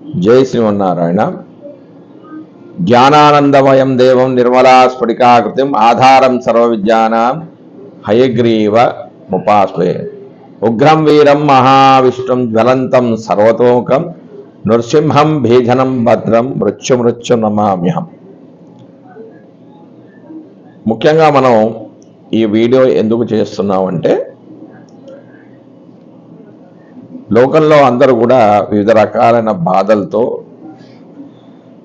జై శ్రీమన్నారాయణ. జ్ఞానానందమయం దేవం నిర్మలా స్ఫటికాకృతిం ఆధారం సర్వ విద్యానాం హయగ్రీవ ముపాస్వే ఉగ్రం వీరం మహావిష్ణుం జ్వలంతం సర్వతోముఖం నృసింహం భీజనం భద్రం మృత్యు మృత్యు నమామ్యహం. ముఖ్యంగా మనం ఈ వీడియో ఎందుకు చేస్తున్నామంటే లోకంలో అందరూ కూడా వివిధ రకాలైన బాధలతో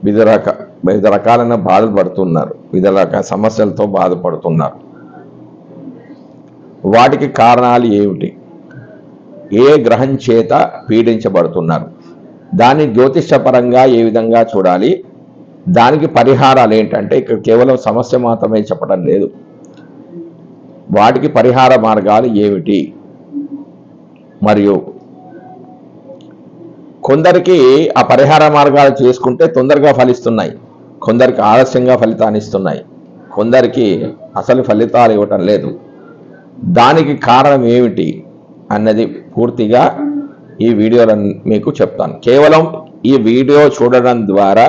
వివిధ రక వివిధ రకాలైన బాధలు పడుతున్నారు. వివిధ రకాల సమస్యలతో బాధపడుతున్నారు. వాటికి కారణాలు ఏమిటి? ఏ గ్రహం చేత పీడించబడుతున్నారు? దాన్ని జ్యోతిషపరంగా ఏ విధంగా చూడాలి? దానికి పరిహారాలు ఏంటంటే ఇక్కడ కేవలం సమస్య మాత్రమే చెప్పడం లేదు. వాటికి పరిహార మార్గాలు ఏమిటి? మరియు కొందరికి ఆ పరిహార మార్గాలు చేసుకుంటే తొందరగా ఫలిస్తున్నాయి. కొందరికి ఆలస్యంగా ఫలితాన్ని ఇస్తున్నాయి. కొందరికి అసలు ఫలితాలు ఇవ్వటం లేదు. దానికి కారణం ఏమిటి అన్నది పూర్తిగా ఈ వీడియోలో మీకు చెప్తాను. కేవలం ఈ వీడియో చూడడం ద్వారా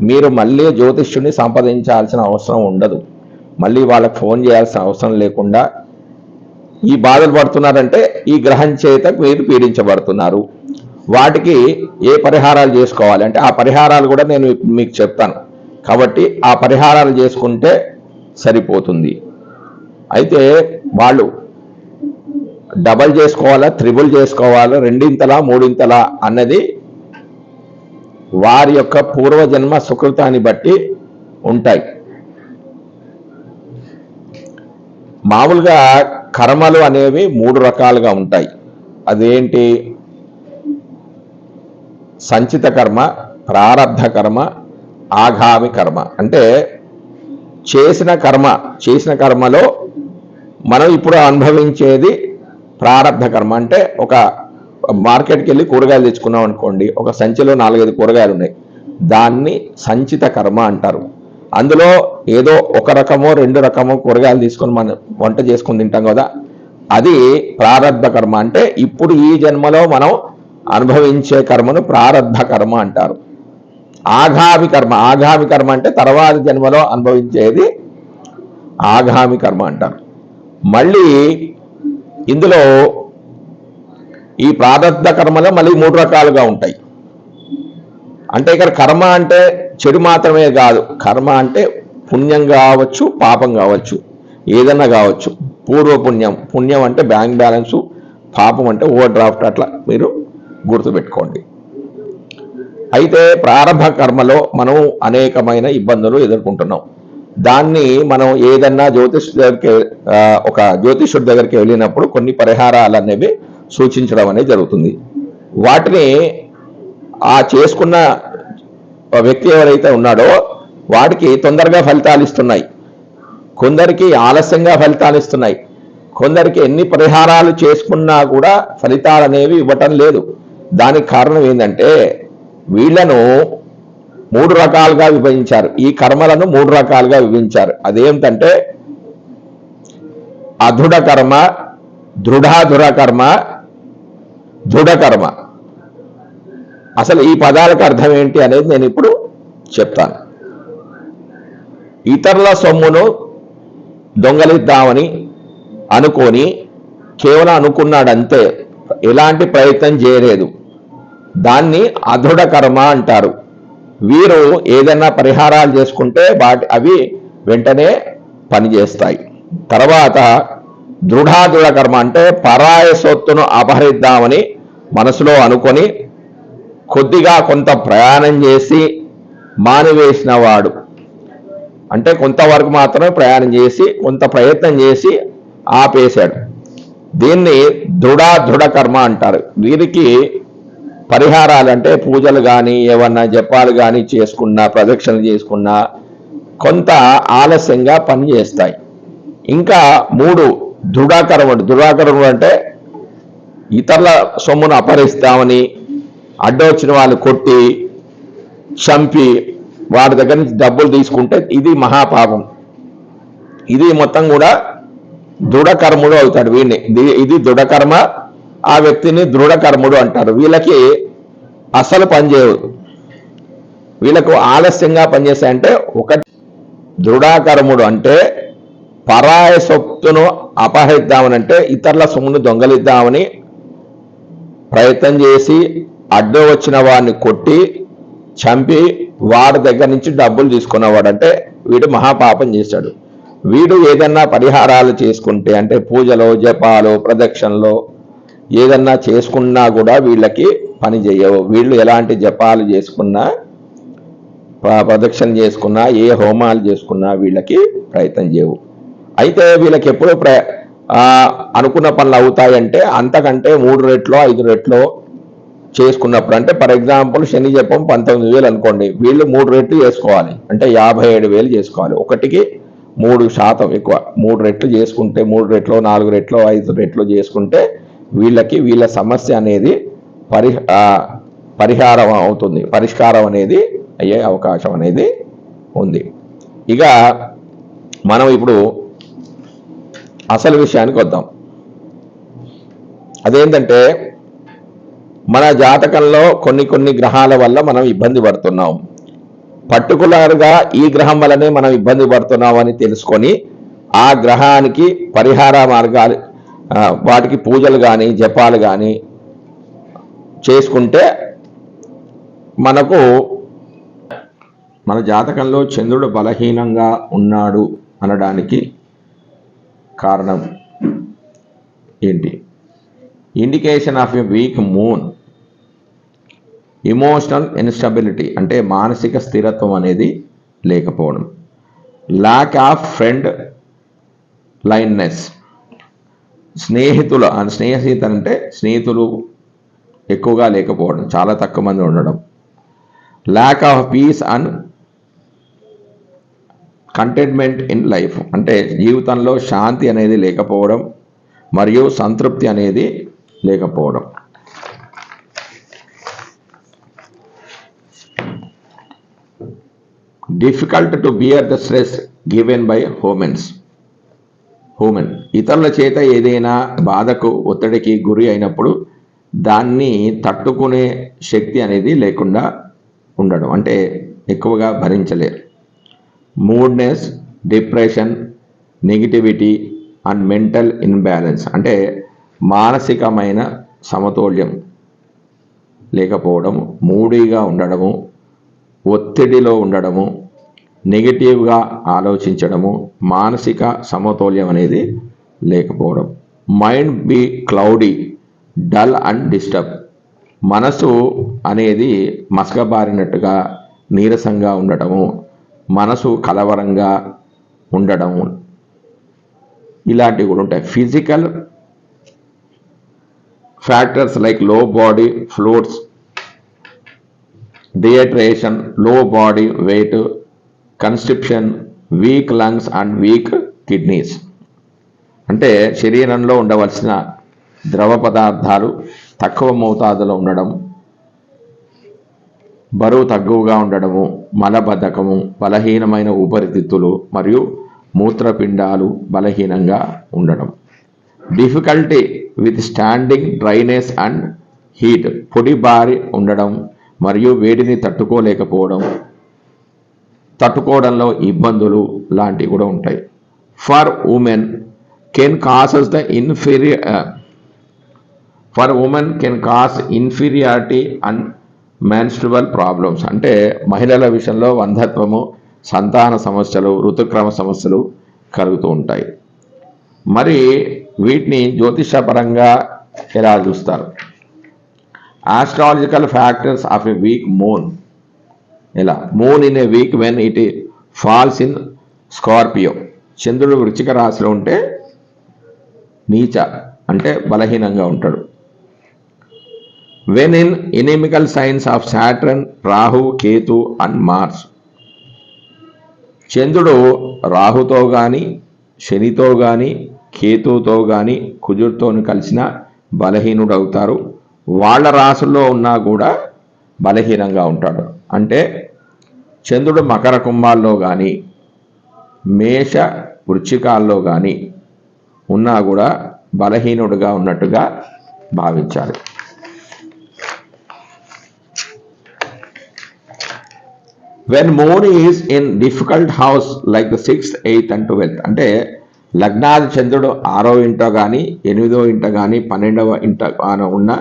మీరు మళ్ళీ జ్యోతిష్యుని సంప్రదించాల్సిన అవసరం ఉండదు. మళ్ళీ వాళ్ళకి ఫోన్ చేయాల్సిన అవసరం లేకుండా ఈ బాధలు పడుతున్నారంటే ఈ గ్రహం చేత మీరు పీడించబడుతున్నారు. వాటికి ఏ పరిహారాలు చేసుకోవాలి? అంటే ఆ పరిహారాలు కూడా నేను మీకు చెప్తాను. కాబట్టి ఆ పరిహారాలు చేసుకుంటే సరిపోతుంది. అయితే వాళ్ళు డబల్ చేసుకోవాలా త్రిబుల్ చేసుకోవాలా రెండింతలా మూడింతలా అన్నది వారి యొక్క పూర్వజన్మ సుకృతాన్ని బట్టి ఉంటాయి. మామూలుగా కర్మలు అనేవి మూడు రకాలుగా ఉంటాయి. అదేంటి? సంచిత కర్మ ప్రారబ్ధ కర్మ ఆగామి కర్మ. అంటే చేసిన కర్మ చేసిన కర్మలో మనం ఇప్పుడు అనుభవించేది ప్రారబ్ధ కర్మ. అంటే ఒక మార్కెట్కి వెళ్ళి కూరగాయలు తెచ్చుకున్నాం అనుకోండి ఒక సంచిలో నాలుగైదు కూరగాయలు ఉన్నాయి. దాన్ని సంచిత కర్మ అంటారు. అందులో ఏదో ఒక రకమో రెండు రకమో కూరగాయలు తీసుకొని మనం వంట చేసుకొని తింటాం కదా. అది ప్రారంభ కర్మ. అంటే ఇప్పుడు ఈ జన్మలో మనం అనుభవించే కర్మను ప్రారబ్ధ కర్మ అంటారు. ఆగామి కర్మ ఆగామి కర్మ అంటే తర్వాత జన్మలో అనుభవించేది ఆగామి కర్మ అంటారు. మళ్ళీ ఇందులో ఈ ప్రారబ్ధ కర్మలో మళ్ళీ మూడు రకాలుగా ఉంటాయి. అంటే ఇక్కడ కర్మ అంటే చెడు మాత్రమే కాదు కర్మ అంటే పుణ్యం కావచ్చు పాపం కావచ్చు ఏదన్నా కావచ్చు. పూర్వ పుణ్యం పుణ్యం అంటే బ్యాంక్ బ్యాలెన్సు పాపం అంటే ఓవర్ డ్రాఫ్ట్ అట్లా మీరు గుర్తుపెట్టుకోండి. అయితే ప్రారంభ కర్మలో మనం అనేకమైన ఇబ్బందులు ఎదుర్కొంటున్నాం. దాన్ని మనం ఏదన్నా జ్యోతిష్ దగ్గరికి ఒక జ్యోతిషుడి దగ్గరికి వెళ్ళినప్పుడు కొన్ని పరిహారాలు అనేవి సూచించడం అనేది జరుగుతుంది. వాటిని ఆ చేసుకున్న వ్యక్తి ఎవరైతే ఉన్నాడో వాడికి తొందరగా ఫలితాలు ఇస్తున్నాయి. కొందరికి ఆలస్యంగా ఫలితాలు ఇస్తున్నాయి. కొందరికి ఎన్ని పరిహారాలు చేసుకున్నా కూడా ఫలితాలు అనేవి ఇవ్వటం లేదు. దానికి కారణం ఏంటంటే వీళ్ళను మూడు రకాలుగా విభజించారు. ఈ కర్మలను మూడు రకాలుగా విభజించారు. అదేమిటంటే అధుడ కర్మ దృఢాధుర కర్మ దృఢ కర్మ. అసలు ఈ పదాలకు అర్థం ఏంటి అనేది నేను ఇప్పుడు చెప్తాను. ఇతరుల సొమ్మును దొంగలిద్దామని అనుకొని కేవలం అనుకున్నాడంతే. ఎలాంటి ప్రయత్నం చేయలేదు. దాన్ని అధుడ కర్మ అంటారు. వీరు ఏదైనా పరిహారాలు చేసుకుంటే వాటి అవి వెంటనే పనిచేస్తాయి. తర్వాత దృఢాదృఢ కర్మ అంటే పరాయ సొత్తును అపహరిద్దామని మనసులో అనుకొని కొద్దిగా కొంత ప్రయాణం చేసి మానివేసిన వాడు. అంటే కొంతవరకు మాత్రమే ప్రయాణం చేసి కొంత ప్రయత్నం చేసి ఆపేశాడు. దీన్ని దృఢ కర్మ అంటారు. వీరికి పరిహారాలు అంటే పూజలు కానీ ఏమన్నా జపాలు కానీ చేసుకున్నా ప్రదక్షిణలు చేసుకున్నా కొంత ఆలస్యంగా పనిచేస్తాయి ఇంకా మూడు దృఢాకరముడు. దృఢాకరముడు అంటే ఇతరుల సొమ్మును అపహరిస్తామని అడ్డొచ్చిన వాళ్ళు కొట్టి చంపి వాడి దగ్గర నుంచి డబ్బులు తీసుకుంటే ఇది మహాపాపం. ఇది మొత్తం కూడా దృఢకర్ముడు అవుతాడు వీడిని. ఇది- ఇది దృఢకర్మ ఆ వ్యక్తిని దృఢకర్ముడు అంటారు. వీళ్ళకి అసలు పనిచేయవు వీళ్ళకు ఆలస్యంగా పనిచేస్తాయంటే ఒకటి దృఢకర్ముడు అంటే పరాయ సొత్తును అపహరిద్దామనంటే ఇతరుల సొమ్మును దొంగలిద్దామని ప్రయత్నం చేసి అడ్డు వచ్చిన వాడిని కొట్టి చంపి వాడి దగ్గర నుంచి డబ్బులు తీసుకున్నవాడు అంటే వీడు మహాపాపం చేశాడు. వీడు ఏదన్నా పరిహారాలు చేసుకుంటే అంటే పూజలో జపాలు ప్రదక్షిణలో ఏదన్నా చేసుకున్నా కూడా వీళ్ళకి పని చేయవు. వీళ్ళు ఎలాంటి జపాలు చేసుకున్నా ప్రదక్షిణ చేసుకున్నా ఏ హోమాలు చేసుకున్నా వీళ్ళకి ప్రయత్నం చేయవు. అయితే వీళ్ళకి ఎప్పుడు ప్ర అనుకున్న పనులు అవుతాయంటే అంతకంటే మూడు రెట్లో ఐదు రెట్లో చేసుకున్నప్పుడు అంటే ఫర్ ఎగ్జాంపుల్ శని జపం పంతొమ్మిది వేలు అనుకోండి వీళ్ళు మూడు రెట్లు చేసుకోవాలి. అంటే యాభై ఏడు వేలు చేసుకోవాలి. ఒకటికి మూడు శాతం ఎక్కువ. మూడు రెట్లు చేసుకుంటే మూడు రెట్లు నాలుగు రెట్లు ఐదు రెట్లు చేసుకుంటే వీళ్ళకి వీళ్ళ సమస్య అనేది పరి పరిహారం అవుతుంది. పరిష్కారం అనేది అయ్యే అవకాశం అనేది ఉంది. ఇక మనం ఇప్పుడు అసలు విషయానికి వద్దాం. అదేంటంటే మన జాతకంలో కొన్ని కొన్ని గ్రహాల వల్ల మనం ఇబ్బంది పడుతున్నాం. పర్టికులర్గా ఈ గ్రహం వల్లనే మనం ఇబ్బంది పడుతున్నాం అని తెలుసుకొని ఆ గ్రహానికి పరిహార మార్గాలు వాటికి పూజలు కానీ జపాలు కానీ చేసుకుంటే మనకు మన జాతకంలో చంద్రుడు బలహీనంగా ఉన్నాడు అనడానికి కారణం ఏంటి? Indication of a weak moon emotional instability అంటే మానసిక స్థిరత్వం అనేది లేకపోవడం. ల్యాక్ ఆఫ్ ఫ్రెండ్ లైన్నెస్ స్నేహితులు స్నేహితులంటే స్నేహితులు అంటే స్నేహితులు ఎక్కువగా లేకపోవడం చాలా తక్కువ మంది ఉండడం. Lack of peace and contentment in life అంటే జీవితంలో శాంతి అనేది లేకపోవడం మరియు సంతృప్తి అనేది లేకపోవడం. Difficult to bear the stress given by humans human ఇతరుల చేత ఏదైనా బాధకు ఒత్తిడికి గురి అయినప్పుడు దాన్ని తట్టుకునే శక్తి అనేది లేకుండా ఉండడం. అంటే ఎక్కువగా భరించలేరు. Moodiness depression negativity and mental imbalance. అంటే మానసికమైన సమతౌల్యం లేకపోవడం మూడీగా ఉండడము ఒత్తిడిలో ఉండడము నెగిటివ్గా ఆలోచించడము మానసిక సమతౌల్యం అనేది లేకపోవడం. Mind be cloudy dull and disturb. మనసు అనేది మసకబారినట్టుగా నీరసంగా ఉండటము మనసు కలవరంగా ఉండడం ఇలాంటివి కూడా ఉంటాయి. ఫిజికల్ ఫ్యాక్టర్స్ లైక్లో body fluids డిహైడ్రేషన్లో body weight constipation weak lungs and weak kidneys అంటే శరీరంలో ఉండవలసిన ద్రవ పదార్థాలు తక్కువ మోతాదులో ఉండడం బరువు తక్కువగా ఉండడము మలబద్ధకము బలహీనమైన ఊపిరితిత్తులు మరియు మూత్రపిండాలు బలహీనంగా ఉండడం. Difficulty with standing dryness and heat పొడి బారి ఉండడం మరియు వేడిని తట్టుకోలేకపోవడం. తట్టుకోవడంలో ఇబ్బందులు లాంటివి కూడా ఉంటాయి. For women can causes the inferior for women can cause inferiority and menstrual problems అంటే మహిళల విషయంలో వంధత్వము సంతాన సమస్యలు ఋతుక్రమ సమస్యలు కలుగుతూ ఉంటాయి. మరి వీటిని జ్యోతిషపరంగా ఎలా చూస్తారు? Astrological factors of a weak moon ఎలా moon in a weak when it falls in Scorpio చంద్రుడు వృచ్చిక రాశిలో ఉంటే నీచ అంటే బలహీనంగా ఉంటాడు. When in inimical signs of Saturn Rahu Ketu and Mars చంద్రుడు రాహుతో కానీ శనితో కానీ కేతుతో కానీ కుజుడితో కలిసిన బలహీనుడు అవుతారు వాళ్ళ రాసుల్లో ఉన్నా కూడా బలహీనంగా ఉంటాడు. అంటే చంద్రుడు మకర కుంభాల్లో కానీ మేష వృచ్చికాల్లో కానీ ఉన్నా కూడా బలహీనుడుగా ఉన్నట్టుగా భావించాలి. When moon is in difficult house like the sixth eighth and twelfth అంటే లగ్నాది చంద్రుడు ఆరో ఇంట కానీ ఎనిమిదో ఇంట కానీ పన్నెండవ ఇంట ఉన్న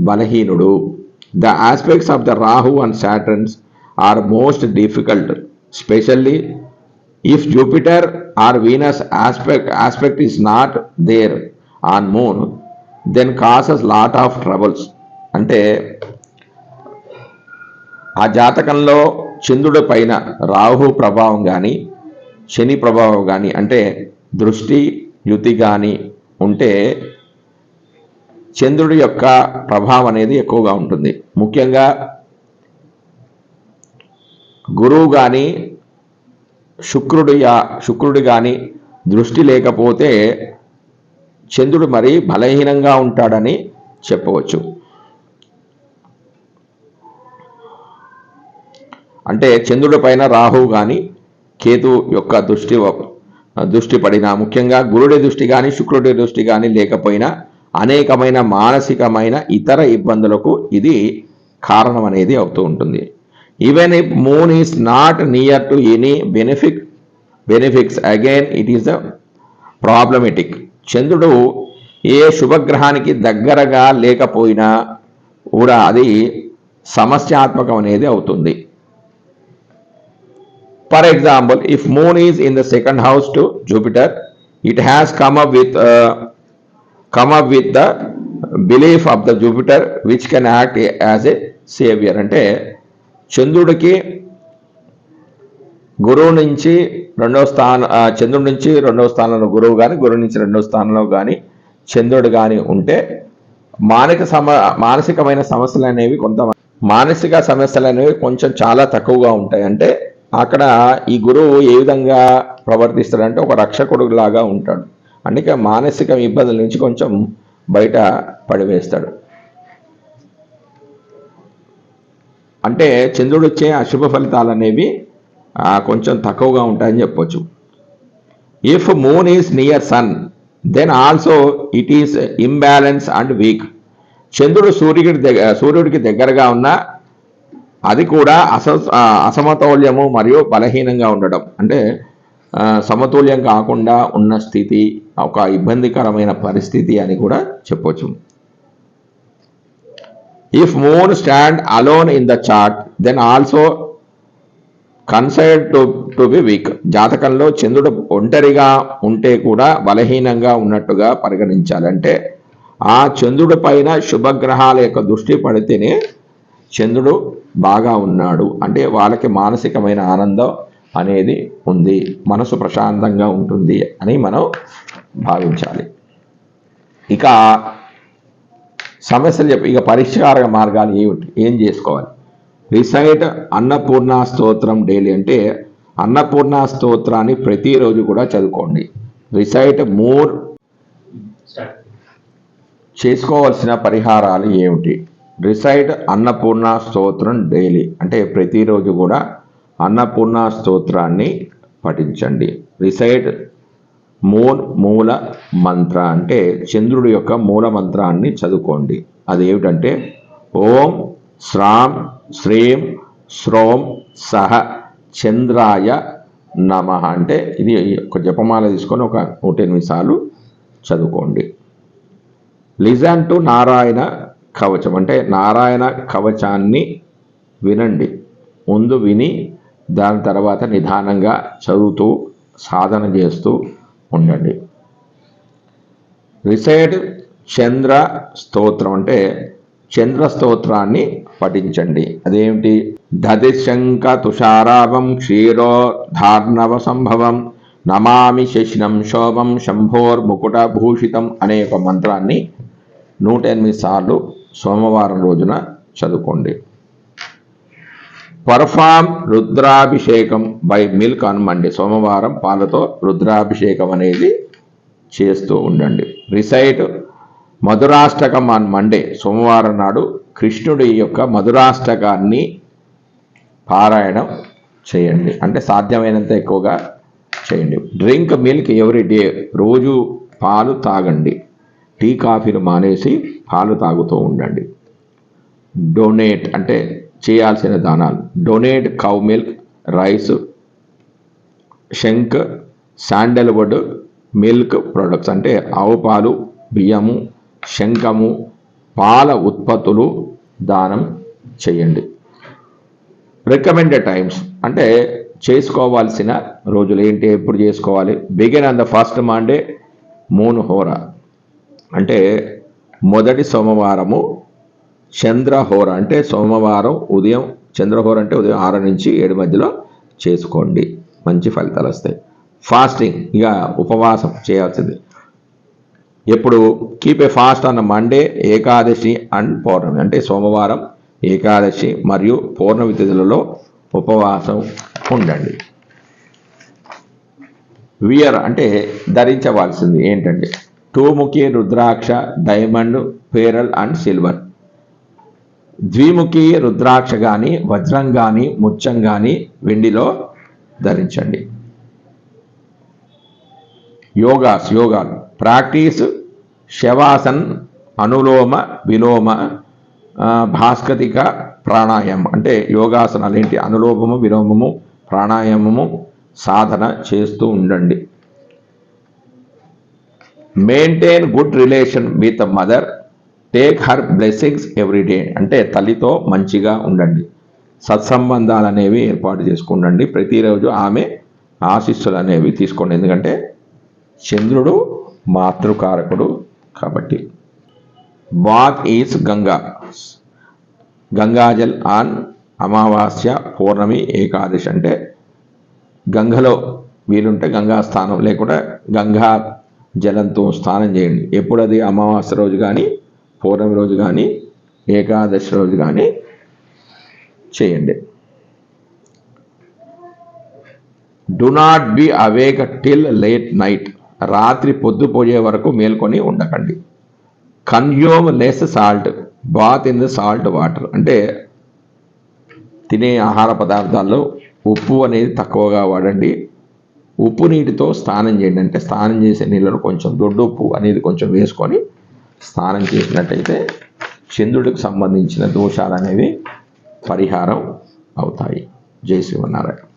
బలహీనుడు. The aspects of the Rahu and Saturns are most difficult specially if Jupiter or Venus aspect aspect is not there on moon then causes lot of troubles అంటే ఆ జాతకంలో చంద్రుడి పైన రాహు ప్రభావం కానీ శని ప్రభావం కానీ అంటే దృష్టి యుతి కానీ ఉంటే చంద్రుడి యొక్క ప్రభావం అనేది ఎక్కువగా ఉంటుంది. ముఖ్యంగా గురువు కానీ శుక్రుడి శుక్రుడు కానీ దృష్టి లేకపోతే చంద్రుడు మరి బలహీనంగా ఉంటాడని చెప్పవచ్చు. అంటే చంద్రుడి పైన రాహువు కానీ కేతు యొక్క దృష్టి దృష్టి పడిన ముఖ్యంగా గురుడి దృష్టి కానీ శుక్రుడి దృష్టి కానీ లేకపోయినా అనేకమైన మానసికమైన ఇతర ఇబ్బందులకు ఇది కారణం అనేది అవుతూ ఉంటుంది. Even if moon is not near to any benefit benefits again it is the problematic చంద్రుడు ఏ శుభగ్రహానికి దగ్గరగా లేకపోయినా కూడా అది సమస్యాత్మకం అనేది అవుతుంది for example if moon is in the second house to Jupiter it has come up with come come up with the belief of the Jupiter which can act as a savior. అంటే చంద్రుడికి గురువు నుంచి రెండవ స్థానం చంద్రుడి నుంచి రెండవ స్థానంలో గురువు కానీ గురువు నుంచి రెండవ స్థానంలో కానీ చంద్రుడు కానీ ఉంటే మానసిక సమ మానసికమైన సమస్యలు అనేవి కొంత మానసిక సమస్యలు అనేవి కొంచెం చాలా తక్కువగా ఉంటాయి. అంటే అక్కడ ఈ గురువు ఏ విధంగా ప్రవర్తిస్తాడంటే ఒక రక్షకుడు లాగా ఉంటాడు. అందుకే మానసిక ఇబ్బందుల నుంచి కొంచెం బయట పడివేస్తాడు. అంటే చంద్రుడు వచ్చే అశుభ ఫలితాలు అనేవి కొంచెం తక్కువగా ఉంటాయని చెప్పొచ్చు. If moon is near sun then also it is imbalance and weak చంద్రుడు సూర్యుడి దగ్గర సూర్యుడికి దగ్గరగా ఉన్న అది కూడా అస అసమతౌల్యము మరియు బలహీనంగా ఉండడం. అంటే సమతుల్యం కాకుండా ఉన్న స్థితి ఒక ఇబ్బందికరమైన పరిస్థితి అని కూడా చెప్పొచ్చు. If moon stand alone in the chart then also consider to to be weak జాతకంలో చంద్రుడు ఒంటరిగా ఉంటే కూడా బలహీనంగా ఉన్నట్టుగా పరిగణించాలంటే ఆ చంద్రుడి పైన శుభగ్రహాల యొక్క దృష్టి పడితేనే చంద్రుడు బాగా ఉన్నాడు. అంటే వాళ్ళకి మానసికమైన ఆనందం అనేది ఉంది. మనసు ప్రశాంతంగా ఉంటుంది అని మనం భావించాలి. ఇక సమస్యలు చెప్పి ఇక పరిష్కార మార్గాలు ఏమిటి? ఏం చేసుకోవాలి? రిసైట్ అన్నపూర్ణ స్తోత్రం డైలీ అంటే అన్నపూర్ణ స్తోత్రాన్ని ప్రతిరోజు కూడా చదువుకోండి. రిసైట్ మోర్ చేసుకోవాల్సిన పరిహారాలు ఏమిటి? రిసైట్ అన్నపూర్ణ స్తోత్రం డైలీ అంటే ప్రతిరోజు కూడా అన్నపూర్ణ స్తోత్రాన్ని పఠించండి. రిసైడ్ మూన్ మూల మంత్ర అంటే చంద్రుడి యొక్క మూల మంత్రాన్ని చదువుకోండి. అది ఏమిటంటే ఓం శ్రాం శ్రీం శ్రోం సహ చంద్రాయ నమ అంటే ఇది ఒక జపమాల తీసుకొని ఒక నూట ఎనిమిది సార్లు చదువుకోండి. లిజన్ టు నారాయణ కవచం అంటే నారాయణ కవచాన్ని వినండి. ముందు విని దాని తర్వాత నిదానంగా చదువుతూ సాధన చేస్తూ ఉండండి. రిసైడ్ చంద్ర స్తోత్రం అంటే చంద్ర స్తోత్రాన్ని పఠించండి. అదేమిటి? దదిశంక తుషారావం క్షీరోధార్ణవ సంభవం నమామి శశినం శోభం శంభోర్ముకుట భూషితం అనే ఒక మంత్రాన్ని నూట ఎనిమిది సార్లు సోమవారం రోజున చదువుకోండి. పర్ఫామ్ రుద్రాభిషేకం బై మిల్క్ ఆన్ మండే. సోమవారం పాలతో రుద్రాభిషేకం అనేది చేస్తూ ఉండండి. Recite Madhurashtakam on Monday. సోమవారం నాడు కృష్ణుడి యొక్క మధురాష్టకాన్ని పారాయణం చేయండి. అంటే సాధ్యమైనంత ఎక్కువగా చేయండి. Drink milk every day. రోజు పాలు తాగండి. టీ కాఫీలు మానేసి పాలు తాగుతూ ఉండండి. డొనేట్ అంటే చేయాల్సిన దానాలు. Donate cow milk rice shankh sandalwood milk products అంటే ఆవు పాలు బియ్యము శంఖము పాల ఉత్పత్తులు దానం చేయండి. రికమెండెడ్ టైమ్స్ అంటే చేసుకోవాల్సిన రోజులు ఏంటి ఎప్పుడు చేసుకోవాలి? Begin on the first Monday moon hora అంటే మొదటి సోమవారము చంద్రహోర అంటే సోమవారం ఉదయం చంద్రహోర అంటే ఉదయం ఆరు నుంచి ఏడు మధ్యలో చేసుకోండి. మంచి ఫలితాలు వస్తాయి. ఫాస్టింగ్ ఇక ఉపవాసం చేయాల్సింది. ఎప్పుడు కీప్ ఏ ఫాస్ట్ అన్న మండే ఏకాదశి అండ్ పౌర్ణమి అంటే సోమవారం ఏకాదశి మరియు పౌర్ణమి తిథులలో ఉపవాసం ఉండండి. వియర్ అంటే ధరించవలసింది ఏంటంటే టూముఖి rudraksha diamond pearl and silver ద్విముఖి రుద్రాక్ష కానీ వజ్రం కానీ ముత్యం కానీ వెండిలో ధరించండి. యోగాస్ యోగాలు. ప్రాక్టీస్ శవాసన్ అనులోమ విలోమ భాస్కతిక ప్రాణాయామం. అంటే యోగాసనాలు ఏంటి? అనులోమము విలోమము ప్రాణాయామము సాధన చేస్తూ ఉండండి. Maintain good relation with mother. Take her blessings everyday అంటే తల్లితో మంచిగా ఉండండి. సత్సంబంధాలు అనేవి ఏర్పాటు చేసుకుండండి. ప్రతిరోజు ఆమె ఆశీస్సులు అనేవి తీసుకోండి. ఎందుకంటే చంద్రుడు మాతృకారకుడు కాబట్టి. Bath is Ganga Gangajal on Amavasya Pournami Ekadashi అంటే గంగలో వీలుంటే గంగా స్నానం లేకుండా గంగా జలంతో స్నానం చేయండి. ఎప్పుడు అది అమావాస్య రోజు కానీ పౌర్ణమి రోజు కానీ ఏకాదశి రోజు కానీ చేయండి. Do not be awake till late night రాత్రి పొద్దుపోయే వరకు మేల్కొని ఉండకండి. Consume less salt bath in the salt water అంటే తినే ఆహార పదార్థాల్లో ఉప్పు అనేది తక్కువగా వాడండి. ఉప్పు నీటితో స్నానం చేయండి. అంటే స్నానం చేసే నీళ్ళలో కొంచెం దొడ్డు ఉప్పు అనేది కొంచెం వేసుకొని స్నానం చేసినట్టయితే చంద్రుడికి సంబంధించిన దోషాలు అనేవి పరిహారం అవుతాయి. జై శ్రీమన్నారాయణ.